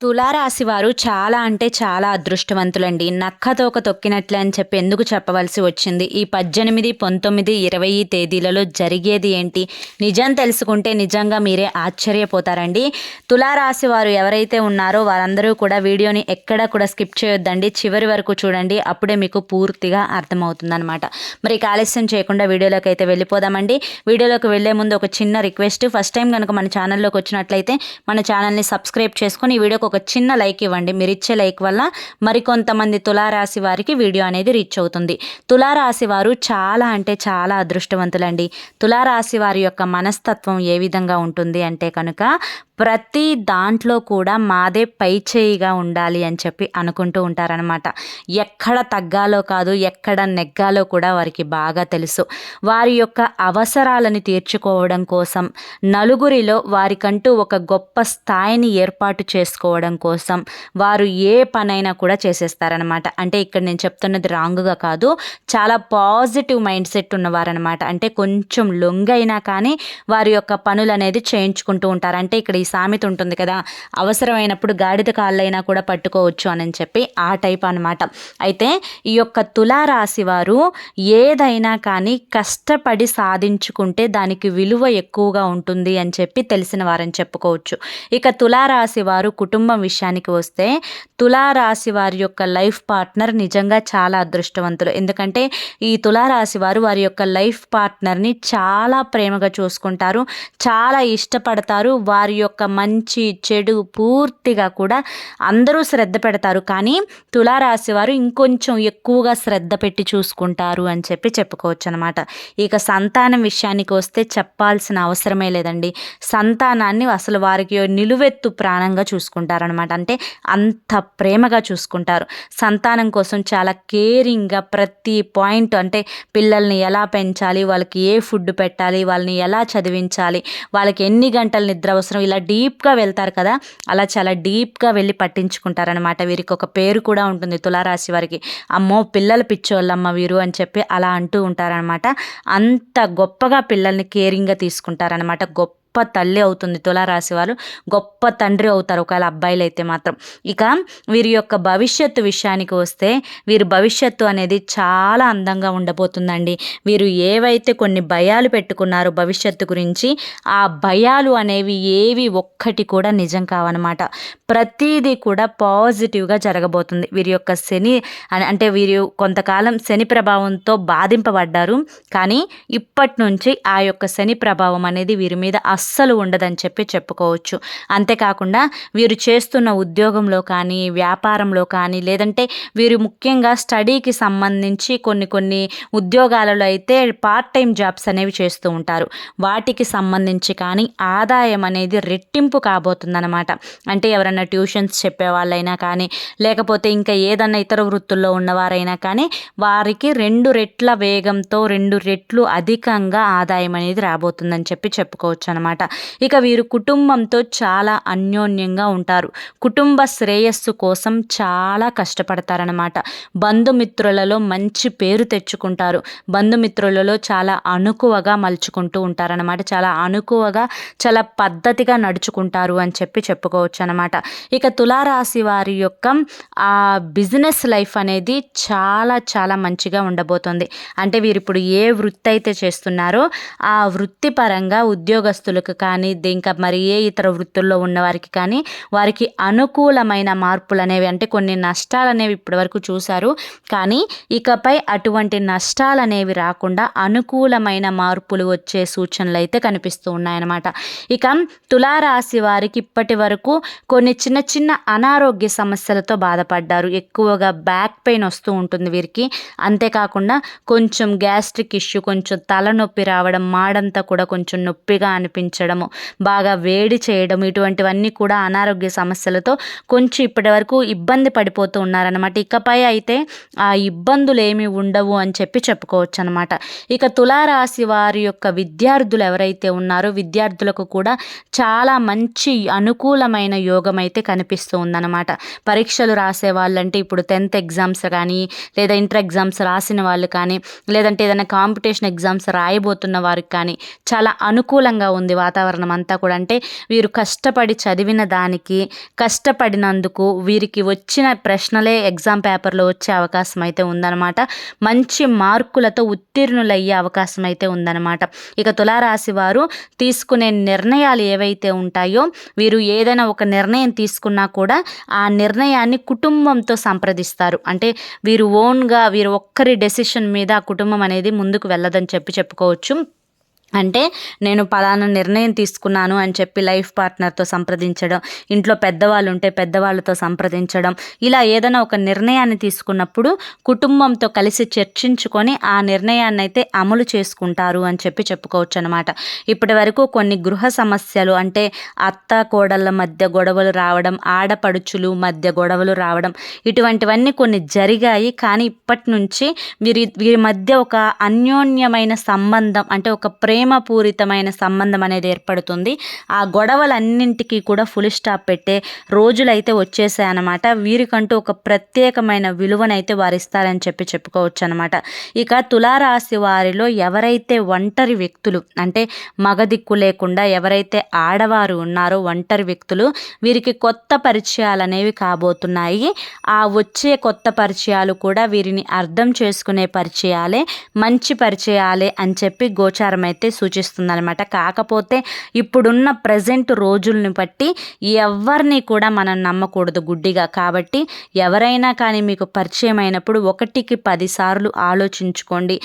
తులారాశి వారు చాలా అంటే చాలా అదృష్టవంతులండి. నక్కతోక తొక్కినట్లే అని చెప్పి ఎందుకు చెప్పవలసి వచ్చింది? ఈ పద్దెనిమిది పంతొమ్మిది ఇరవై తేదీలలో జరిగేది ఏంటి? నిజం తెలుసుకుంటే నిజంగా మీరే ఆశ్చర్యపోతారండి. తులారాశి వారు ఎవరైతే ఉన్నారో వారందరూ కూడా వీడియోని ఎక్కడ కూడా స్కిప్ చేయొద్దండి. చివరి వరకు చూడండి. అప్పుడే మీకు పూర్తిగా అర్థమవుతుందనమాట మరి ఆలస్యం చేయకుండా వీడియోలోకి అయితే వెళ్ళిపోదామండి. వీడియోలోకి వెళ్ళే ముందు ఒక చిన్న రిక్వెస్ట్. ఫస్ట్ టైం కనుక మన ఛానల్లోకి వచ్చినట్లయితే మన ఛానల్ని సబ్స్క్రైబ్ చేసుకొని ఈ వీడియోకి ఒక చిన్న లైక్ ఇవ్వండి. మీరు ఇచ్చే లైక్ వల్ల మరికొంతమంది తులారాశి వారికి వీడియో అనేది రీచ్ అవుతుంది. తులారాశి వారు చాలా అంటే చాలా అదృష్టవంతులండి. తులారాశి వారి యొక్క మనస్తత్వం ఏ విధంగా ఉంటుంది అంటే కనుక ప్రతి దాంట్లో కూడా మాదే పై చేయిగా ఉండాలి అని చెప్పి అనుకుంటూ ఉంటారనమాట ఎక్కడ తగ్గాలో కాదు ఎక్కడ నెగ్గాలో కూడా వారికి బాగా తెలుసు. వారి యొక్క అవసరాలను తీర్చుకోవడం కోసం నలుగురిలో వారికంటూ ఒక గొప్ప స్థాయిని ఏర్పాటు చేసుకోవడం కోసం వారు ఏ పనైనా కూడా చేసేస్తారనమాట అంటే ఇక్కడ నేను చెప్తున్నది రాంగ్గా కాదు చాలా పాజిటివ్ మైండ్ సెట్ ఉన్నవారనమాట అంటే కొంచెం లొంగైనా కానీ వారి యొక్క పనులు అనేది చేయించుకుంటూ ఉంటారు. అంటే ఇక్కడ ఈ సామెత ఉంటుంది కదా అవసరమైనప్పుడు గాడిద కాళ్ళైనా కూడా పట్టుకోవచ్చు అని చెప్పి ఆ టైప్ అనమాట అయితే ఈ యొక్క తులారాశి వారు ఏదైనా కానీ కష్టపడి సాధించుకుంటే దానికి విలువ ఎక్కువగా ఉంటుంది అని చెప్పి తెలిసిన వారని చెప్పుకోవచ్చు. ఇక తులారాశి వారు కుటుంబం విషయానికి వస్తే తులారాశి వారి యొక్క లైఫ్ పార్ట్నర్ నిజంగా చాలా అదృష్టవంతులు. ఎందుకంటే ఈ తులారాశి వారు వారి యొక్క లైఫ్ పార్ట్నర్ని చాలా ప్రేమగా చూసుకుంటారు చాలా ఇష్టపడతారు వారి యొక్క మంచి చెడు పూర్తిగా కూడా అందరూ శ్రద్ధ పెడతారు. కానీ తులారాశి వారు ఇంకొంచెం ఎక్కువగా శ్రద్ధ పెట్టి చూసుకుంటారు అని చెప్పి చెప్పుకోవచ్చు అనమాట ఇక సంతానం విషయానికి వస్తే చెప్పాల్సిన అవసరమే లేదండి. సంతానాన్ని అసలు వారికి నిలువెత్తు ప్రాణంగా చూసుకుంటారనమాట అంటే అంత ప్రేమగా చూసుకుంటారు. సంతానం కోసం చాలా కేరింగ్గా ప్రతి పాయింట్ అంటే పిల్లల్ని ఎలా పెంచాలి వాళ్ళకి ఏ ఫుడ్ పెట్టాలి వాళ్ళని ఎలా చదివించాలి వాళ్ళకి ఎన్ని గంటలు నిద్ర అవసరం ఇలా డీప్గా వెళ్తారు కదా అలా చాలా డీప్గా వెళ్ళి పట్టించుకుంటారనమాట వీరికి ఒక పేరు కూడా ఉంటుంది తులారాశి వారికి. అమ్మో పిల్లలు పిచ్చోళ్ళమ్మ వీరు అని చెప్పి అలా అంటూ ఉంటారనమాట అంత గొప్పగా పిల్లల్ని కేరింగ్గా తీసుకుంటారనమాట గొప్ప గొప్ప తల్లి అవుతుంది తులారాశి వారు. గొప్ప తండ్రి అవుతారు ఒకవేళ అబ్బాయిలు అయితే మాత్రం. ఇక వీరి యొక్క భవిష్యత్తు విషయానికి వస్తే వీరి భవిష్యత్తు అనేది చాలా అందంగా ఉండబోతుందండి. వీరు ఏవైతే కొన్ని భయాలు పెట్టుకున్నారో భవిష్యత్తు గురించి ఆ భయాలు అనేవి ఏవి ఒక్కటి కూడా నిజం కావన్నమాట. ప్రతిదీ కూడా పాజిటివ్గా జరగబోతుంది. వీరి యొక్క శని అంటే వీరు కొంతకాలం శని ప్రభావంతో బాధింపబడ్డారు. కానీ ఇప్పటి నుంచి ఆ యొక్క శని ప్రభావం అనేది వీరి మీద అస్సలు ఉండదని చెప్పి చెప్పుకోవచ్చు. అంతేకాకుండా వీరు చేస్తున్న ఉద్యోగంలో కానీ వ్యాపారంలో కానీ లేదంటే వీరు ముఖ్యంగా స్టడీకి సంబంధించి కొన్ని కొన్ని ఉద్యోగాలలో అయితే పార్ట్ టైం జాబ్స్ అనేవి చేస్తూ ఉంటారు. వాటికి సంబంధించి కానీ ఆదాయం అనేది రెట్టింపు కాబోతుందన్నమాట. అంటే ఎవరైనా ట్యూషన్స్ చెప్పే వాళ్ళైనా కానీ లేకపోతే ఇంకా ఏదన్నా ఇతర వృత్తుల్లో ఉన్నవారైనా కానీ వారికి రెండు రెట్ల వేగంతో రెండు రెట్లు అధికంగా ఆదాయం అనేది రాబోతుందని చెప్పి చెప్పుకోవచ్చు అనమాట అనమాట ఇక వీరు కుటుంబంతో చాలా అన్యోన్యంగా ఉంటారు. కుటుంబ శ్రేయస్సు కోసం చాలా కష్టపడతారనమాట బంధుమిత్రులలో మంచి పేరు తెచ్చుకుంటారు. బంధుమిత్రులలో చాలా అనుకువగా మలుచుకుంటూ ఉంటారనమాట చాలా అనుకువగా చాలా పద్ధతిగా నడుచుకుంటారు అని చెప్పి చెప్పుకోవచ్చు అనమాట ఇక తులారాశి వారి యొక్క ఆ బిజినెస్ లైఫ్ అనేది చాలా చాలా మంచిగా ఉండబోతుంది. అంటే వీరు ఇప్పుడు ఏ వృత్తి అయితే చేస్తున్నారో ఆ వృత్తిపరంగా ఉద్యోగస్తులు ఉద్యోగులకు కానీ ఇంకా మరి ఏ ఇతర వృత్తుల్లో ఉన్నవారికి కానీ వారికి అనుకూలమైన మార్పులు అనేవి అంటే కొన్ని నష్టాలు అనేవి ఇప్పటివరకు చూశారు. కానీ ఇకపై అటువంటి నష్టాలు అనేవి రాకుండా అనుకూలమైన మార్పులు వచ్చే సూచనలు అయితే కనిపిస్తూ ఉన్నాయన్నమాట. ఇక తులారాశి వారికి ఇప్పటి వరకు కొన్ని చిన్న చిన్న అనారోగ్య సమస్యలతో బాధపడ్డారు. ఎక్కువగా బ్యాక్ పెయిన్ వస్తూ ఉంటుంది వీరికి. అంతేకాకుండా కొంచెం గ్యాస్ట్రిక్ ఇష్యూ కొంచెం తలనొప్పి రావడం మాడంతా కూడా కొంచెం నొప్పిగా అనిపించింది ఉపయోగించడము బాగా వేడి చేయడం ఇటువంటివన్నీ కూడా అనారోగ్య సమస్యలతో కొంచెం ఇప్పటి వరకు ఇబ్బంది పడిపోతూ ఉన్నారనమాట ఇకపై అయితే ఆ ఇబ్బందులు ఏమి ఉండవు అని చెప్పి చెప్పుకోవచ్చు అనమాట ఇక తులారాశి వారి యొక్క విద్యార్థులు ఎవరైతే ఉన్నారో విద్యార్థులకు కూడా చాలా మంచి అనుకూలమైన యోగం అయితే కనిపిస్తూ ఉందన్నమాట. పరీక్షలు రాసే వాళ్ళంటే ఇప్పుడు టెన్త్ ఎగ్జామ్స్ కానీ లేదా ఇంటర్ ఎగ్జామ్స్ రాసిన వాళ్ళు కానీ లేదంటే ఏదైనా కాంపిటీషన్ ఎగ్జామ్స్ రాయబోతున్న వారికి కానీ చాలా అనుకూలంగా ఉంది వాతావరణం అంతా కూడా. అంటే వీరు కష్టపడి చదివిన దానికి కష్టపడినందుకు వీరికి వచ్చిన ప్రశ్నలే ఎగ్జామ్ పేపర్లో వచ్చే అవకాశం అయితే ఉందన్నమాట. మంచి మార్కులతో ఉత్తీర్ణులయ్యే అవకాశం అయితే ఉందన్నమాట. ఇక తులారాశి వారు తీసుకునే నిర్ణయాలు ఏవైతే ఉంటాయో వీరు ఏదైనా ఒక నిర్ణయం తీసుకున్నా కూడా ఆ నిర్ణయాన్ని కుటుంబంతో సంప్రదిస్తారు. అంటే వీరు ఓన్గా వీరు ఒక్కరి డెసిషన్ మీద ఆ కుటుంబం అనేది ముందుకు వెళ్ళదని చెప్పి చెప్పుకోవచ్చు. అంటే నేను పలానా నిర్ణయం తీసుకున్నాను అని చెప్పి లైఫ్ పార్ట్నర్తో సంప్రదించడం ఇంట్లో పెద్దవాళ్ళు ఉంటే పెద్దవాళ్ళతో సంప్రదించడం ఇలా ఏదైనా ఒక నిర్ణయాన్ని తీసుకున్నప్పుడు కుటుంబంతో కలిసి చర్చించుకొని ఆ నిర్ణయాన్ని అయితే అమలు చేసుకుంటారు అని చెప్పి చెప్పుకోవచ్చు అనమాట ఇప్పటి వరకు కొన్ని గృహ సమస్యలు అంటే అత్త కోడళ్ళ మధ్య గొడవలు రావడం ఆడపడుచులు మధ్య గొడవలు రావడం ఇటువంటివన్నీ కొన్ని జరిగాయి. కానీ ఇప్పటి నుంచి వీరి వీరి మధ్య ఒక అన్యోన్యమైన సంబంధం అంటే ఒక ప్రేమ ప్రేమపూరితమైన సంబంధం అనేది ఏర్పడుతుంది. ఆ గొడవలన్నింటికీ కూడా ఫుల్ స్టాప్ పెట్టే రోజులైతే వచ్చేసాయి అనమాట వీరికంటూ ఒక ప్రత్యేకమైన విలువనైతే వారు ఇస్తారని చెప్పి చెప్పుకోవచ్చు అనమాట ఇక తులారాశి వారిలో ఎవరైతే ఒంటరి వ్యక్తులు అంటే మగ దిక్కు లేకుండా ఎవరైతే ఆడవారు ఉన్నారో ఒంటరి వ్యక్తులు వీరికి కొత్త పరిచయాలు అనేవి కాబోతున్నాయి. ఆ వచ్చే కొత్త పరిచయాలు కూడా వీరిని అర్థం చేసుకునే పరిచయాలే మంచి పరిచయాలే అని చెప్పి గోచారం అయితే సూచిస్తుంది సూచిస్తుందనమాట కాకపోతే ఇప్పుడున్న ప్రజెంట్ రోజుల్ని బట్టి ఎవరిని కూడా మనం నమ్మకూడదు గుడ్డిగా. కాబట్టి ఎవరైనా కానీ మీకు పరిచయం అయినప్పుడు ఒకటికి పదిసార్లు ఆలోచించుకోండి.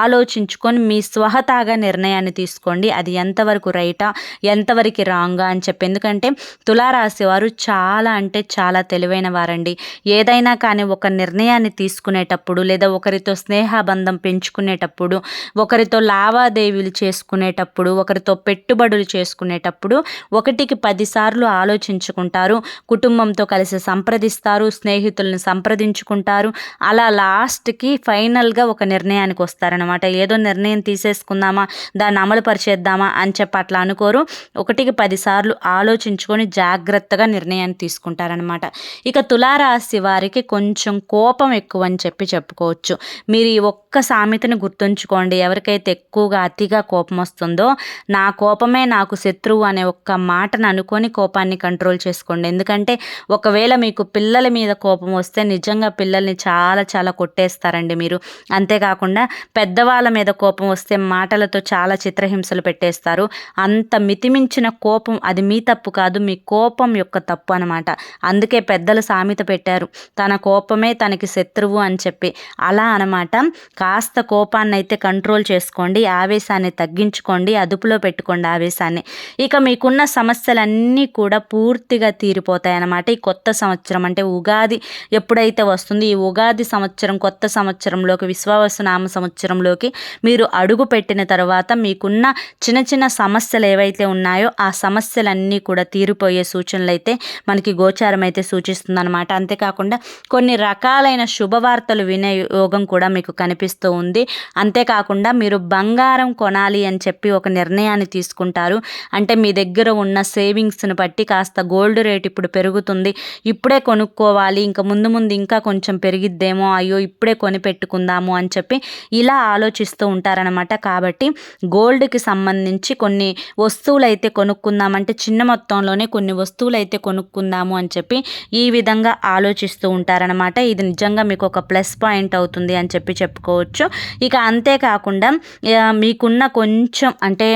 ఆలోచించుకొని మీ స్వహతాగా నిర్ణయాన్ని తీసుకోండి. అది ఎంతవరకు రైటా ఎంతవరకు రాంగా అని చెప్పి. ఎందుకంటే తులారాశి వారు చాలా అంటే చాలా తెలివైన వారండి. ఏదైనా కానీ ఒక నిర్ణయాన్ని తీసుకునేటప్పుడు లేదా ఒకరితో స్నేహబంధం పెంచుకునేటప్పుడు ఒకరితో లావాదేవీలు చేసుకునేటప్పుడు ఒకరితో పెట్టుబడులు చేసుకునేటప్పుడు ఒకటికి పదిసార్లు ఆలోచించుకుంటారు. కుటుంబంతో కలిసి సంప్రదిస్తారు స్నేహితులను సంప్రదించుకుంటారు. అలా లాస్ట్కి ఫైనల్గా ఒక నిర్ణయానికి వస్తారనమాట ఏదో నిర్ణయం తీసేసుకుందామా దాన్ని అమలు పరిచేద్దామా అని చెప్పి అట్లా అనుకోరు. ఒకటికి పదిసార్లు ఆలోచించుకొని జాగ్రత్తగా నిర్ణయాన్ని తీసుకుంటారనమాట ఇక తులారాశి వారికి కొంచెం కోపం ఎక్కువ అని చెప్పి చెప్పుకోవచ్చు. మీరు ఈ ఒక్క సామెతను గుర్తుంచుకోండి. ఎవరికైతే ఎక్కువగా అతిగా కోపం వస్తుందో నా కోపమే నాకు శత్రువు అనే ఒక్క మాటను అనుకొని కోపాన్ని కంట్రోల్ చేసుకోండి. ఎందుకంటే ఒకవేళ మీకు పిల్లల మీద కోపం వస్తే నిజంగా పిల్లల్ని చాలా చాలా కొట్టేస్తారండి మీరు. అంతేకాకుండా పెద్దవాళ్ళ మీద కోపం వస్తే మాటలతో చాలా చిత్రహింసలు పెట్టేస్తారు. అంత మితిమించిన కోపం అది మీ తప్పు కాదు మీ కోపం యొక్క తప్పు అనమాట అందుకే పెద్దలు సామెత పెట్టారు తన కోపమే తనకి శత్రువు అని చెప్పి. అలా అనమాట కాస్త కోపాన్ని అయితే కంట్రోల్ చేసుకోండి ఆవేశాన్ని తగ్గించుకోండి అదుపులో పెట్టుకోండి ఆవేశాన్ని. ఇక మీకున్న సమస్యలన్నీ కూడా పూర్తిగా తీరిపోతాయి అన్నమాట ఈ కొత్త సంవత్సరం. అంటే ఉగాది ఎప్పుడైతే వస్తుంది ఈ ఉగాది సంవత్సరం కొత్త సంవత్సరంలోకి విశ్వావసనామ సంవత్సరంలోకి మీరు అడుగు పెట్టిన తర్వాత మీకున్న చిన్న చిన్న సమస్యలు ఏవైతే ఉన్నాయో ఆ సమస్యలన్నీ కూడా తీరిపోయే సూచనలు అయితే మనకి గోచారం అయితే సూచిస్తుంది అనమాట అంతేకాకుండా కొన్ని రకాలైన శుభవార్తలు వినే యోగం కూడా మీకు కనిపిస్తుంది. చేస్తూ ఉంది. అంతేకాకుండా మీరు బంగారం కొనాలి అని చెప్పి ఒక నిర్ణయాన్ని తీసుకుంటారు. అంటే మీ దగ్గర ఉన్న సేవింగ్స్ని బట్టి కాస్త గోల్డ్ రేట్ ఇప్పుడు పెరుగుతుంది. ఇప్పుడే కొనుక్కోవాలి. ఇంకా ముందు ముందు ఇంకా కొంచెం పెరిగిద్దేమో అయ్యో ఇప్పుడే కొని పెట్టుకుందాము అని చెప్పి ఇలా ఆలోచిస్తూ ఉంటారనమాట కాబట్టి గోల్డ్కి సంబంధించి కొన్ని వస్తువులు అయితే కొనుక్కుందామంటే చిన్న మొత్తంలోనే కొన్ని వస్తువులు అయితే కొనుక్కుందాము అని చెప్పి ఈ విధంగా ఆలోచిస్తూ ఉంటారనమాట ఇది నిజంగా మీకు ఒక ప్లస్ పాయింట్ అవుతుంది అని చెప్పి చెప్పుకోవచ్చు. ఇక అంతేకాకుండా మీకున్న కొంచెం అంటే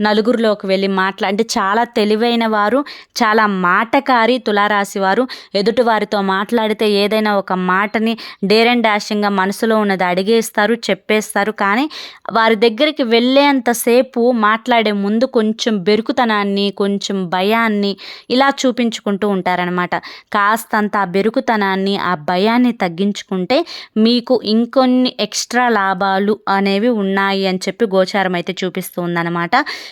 నలుగురిలోకి వెళ్ళి మాట్లా అంటే చాలా తెలివైన వారు చాలా మాటకారి తులారాశి వారు ఎదుటి వారితో మాట్లాడితే ఏదైనా ఒక మాటని డేర్ అండ్ డాషింగ్గా మనసులో ఉన్నది అడిగేస్తారు చెప్పేస్తారు. కానీ వారి దగ్గరికి వెళ్ళేంతసేపు మాట్లాడే ముందు కొంచెం బెరుకుతనాన్ని కొంచెం భయాన్ని ఇలా చూపించుకుంటూ ఉంటారనమాట కాస్తంత ఆ బెరుకుతనాన్ని ఆ భయాన్ని తగ్గించుకుంటే మీకు ఇంకొన్ని ఎక్స్ట్రా లాభాలు అనేవి ఉన్నాయి అని చెప్పి గోచారం అయితే చూపిస్తూ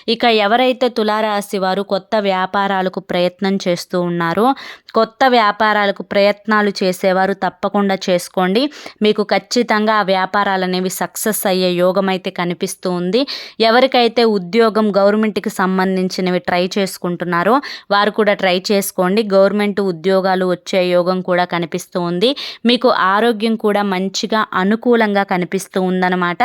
ఇక ఎవరైతే తులారాశి వారు కొత్త వ్యాపారాలకు ప్రయత్నం చేస్తూ ఉన్నారో కొత్త వ్యాపారాలకు ప్రయత్నాలు చేసేవారు తప్పకుండా చేసుకోండి. మీకు ఖచ్చితంగా ఆ వ్యాపారాలు అనేవి సక్సెస్ అయ్యే యోగం అయితే కనిపిస్తూ ఉంది. ఎవరికైతే ఉద్యోగం గవర్నమెంట్కి సంబంధించినవి ట్రై చేసుకుంటున్నారో వారు కూడా ట్రై చేసుకోండి. గవర్నమెంట్ ఉద్యోగాలు వచ్చే యోగం కూడా కనిపిస్తూ ఉంది. మీకు ఆరోగ్యం కూడా మంచిగా అనుకూలంగా కనిపి కనిపిస్తూ ఉందన్నమాట.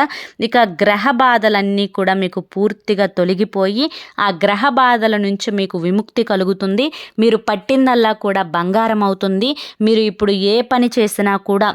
ఇక గ్రహ బాధలన్నీ కూడా మీకు పూర్తిగా తొలగిపోయి ఆ గ్రహ బాధల నుంచి మీకు విముక్తి కలుగుతుంది. మీరు పట్టిందల్లా కూడా బంగారం అవుతుంది. మీరు ఇప్పుడు ఏ పని చేసినా కూడా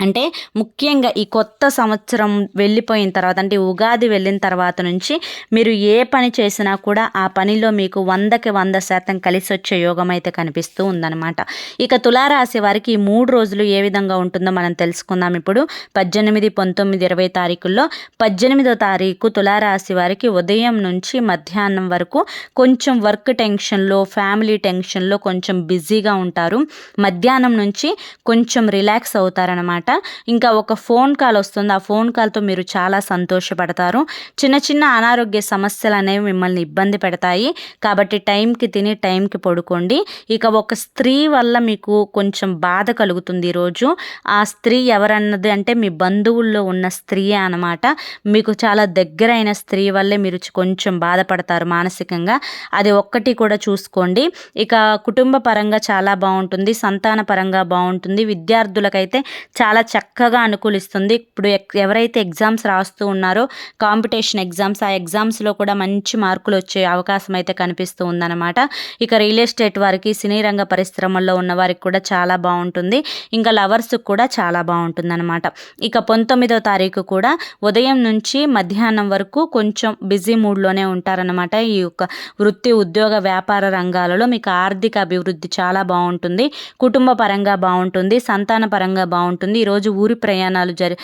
అంటే ముఖ్యంగా ఈ కొత్త సంవత్సరం వెళ్ళిపోయిన తర్వాత అంటే ఉగాది వెళ్ళిన తర్వాత నుంచి మీరు ఏ పని చేసినా కూడా ఆ పనిలో మీకు వందకి వంద శాతం కలిసి వచ్చే యోగం అయితే కనిపిస్తూ ఉందన్నమాట. ఇక తులారాశి వారికి ఈ మూడు రోజులు ఏ విధంగా ఉంటుందో మనం తెలుసుకుందాం. ఇప్పుడు పద్దెనిమిది పంతొమ్మిది ఇరవై తారీఖుల్లో పద్దెనిమిదో తారీఖు తులారాశి వారికి ఉదయం నుంచి మధ్యాహ్నం వరకు కొంచెం వర్క్ టెన్షన్లో ఫ్యామిలీ టెన్షన్లో కొంచెం బిజీగా ఉంటారు. మధ్యాహ్నం నుంచి కొంచెం రిలాక్స్ అవుతారనమాట ఇంకా ఒక ఫోన్ కాల్ వస్తుంది. ఆ ఫోన్ కాల్తో మీరు చాలా సంతోషపడతారు. చిన్న చిన్న అనారోగ్య సమస్యలు అనేవి మిమ్మల్ని ఇబ్బంది పెడతాయి. కాబట్టి టైంకి తిని టైంకి పడుకోండి. ఇక ఒక స్త్రీ వల్ల మీకు కొంచెం బాధ కలుగుతుంది ఈరోజు. ఆ స్త్రీ ఎవరన్నది అంటే మీ బంధువుల్లో ఉన్న స్త్రీయే అనమాట. మీకు చాలా దగ్గరైన స్త్రీ వల్లే మీరు కొంచెం బాధపడతారు మానసికంగా. అది ఒక్కటి కూడా చూసుకోండి. ఇక కుటుంబ పరంగా చాలా బాగుంటుంది. సంతాన పరంగా బాగుంటుంది. విద్యార్థులకైతే చాలా చాలా చక్కగా అనుకూలిస్తుంది. ఇప్పుడు ఎవరైతే ఎగ్జామ్స్ రాస్తూ ఉన్నారో కాంపిటీషన్ ఎగ్జామ్స్ ఆ ఎగ్జామ్స్లో కూడా మంచి మార్కులు వచ్చే అవకాశం అయితే కనిపిస్తూ ఉందన్నమాట. ఇక రియల్ ఎస్టేట్ వారికి సినీ రంగ పరిశ్రమల్లో ఉన్న వారికి కూడా చాలా బాగుంటుంది. ఇంకా లవర్స్కి కూడా చాలా బాగుంటుందన్నమాట. ఇక పంతొమ్మిదో తారీఖు కూడా ఉదయం నుంచి మధ్యాహ్నం వరకు కొంచెం బిజీ మూడ్లోనే ఉంటారనమాట ఈ యొక్క వృత్తి ఉద్యోగ వ్యాపార రంగాలలో మీకు ఆర్థిక అభివృద్ధి చాలా బాగుంటుంది. కుటుంబ పరంగా బాగుంటుంది. సంతాన పరంగా బాగుంటుంది. ఈరోజు ఊరి ప్రయాణాలు జరి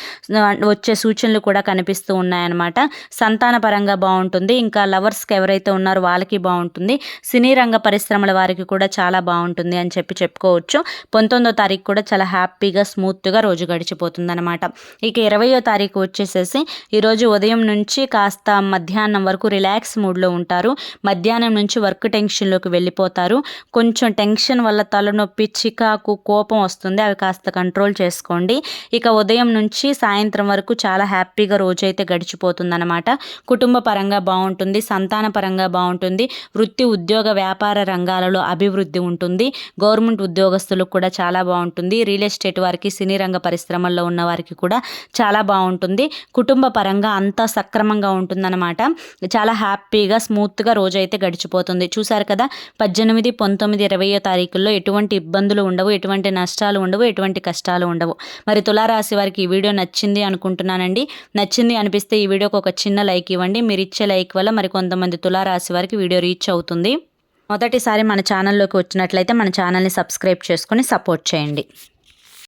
వచ్చే సూచనలు కూడా కనిపిస్తూ ఉన్నాయన్నమాట. సంతాన పరంగా బాగుంటుంది ఇంకా లవర్స్కి ఎవరైతే ఉన్నారో వాళ్ళకి బాగుంటుంది సినీ రంగ పరిశ్రమల వారికి కూడా చాలా బాగుంటుంది అని చెప్పి చెప్పుకోవచ్చు. పంతొమ్మిదో తారీఖు కూడా చాలా హ్యాపీగా స్మూత్గా రోజు గడిచిపోతుందన్నమాట. ఇక ఇరవయో తారీఖు వచ్చేసేసి ఈరోజు ఉదయం నుంచి కాస్త మధ్యాహ్నం వరకు రిలాక్స్ మూడ్లో ఉంటారు. మధ్యాహ్నం నుంచి వర్క్ టెన్షన్లోకి వెళ్ళిపోతారు. కొంచెం టెన్షన్ వల్ల తలనొప్పి చికాకు కోపం వస్తుంది. అవి కాస్త కంట్రోల్ చేసుకోండి. ఇక ఉదయం నుంచి సాయంత్రం వరకు చాలా హ్యాపీగా రోజైతే గడిచిపోతుందన్నమాట. కుటుంబ పరంగా బాగుంటుంది సంతాన పరంగా బాగుంటుంది వృత్తి ఉద్యోగ వ్యాపార రంగాలలో అభివృద్ధి ఉంటుంది గవర్నమెంట్ ఉద్యోగస్తులకు కూడా చాలా బాగుంటుంది రియల్ ఎస్టేట్ వారికి సినీ రంగ పరిశ్రమల్లో ఉన్న వారికి కూడా చాలా బాగుంటుంది కుటుంబ పరంగా అంతా సక్రమంగా ఉంటుందన్నమాట. చాలా హ్యాపీగా స్మూత్గా రోజైతే గడిచిపోతుంది. చూసారు కదా పద్దెనిమిది పంతొమ్మిది ఇరవయో తారీఖుల్లో ఎటువంటి ఇబ్బందులు ఉండవు ఎటువంటి నష్టాలు ఉండవు ఎటువంటి కష్టాలు ఉండవు. మరి తులారాశి వారికి ఈ వీడియో నచ్చింది అనుకుంటున్నానండి. నచ్చింది అనిపిస్తే ఈ వీడియోకి ఒక చిన్న లైక్ ఇవ్వండి. మీరు ఇచ్చే లైక్ వల్ల మరి కొంతమంది తులారాశి వారికి వీడియో రీచ్ అవుతుంది. మొదటిసారి మన ఛానల్లోకి వచ్చినట్లయితే మన ఛానల్ని సబ్స్క్రైబ్ చేసుకొని సపోర్ట్ చేయండి.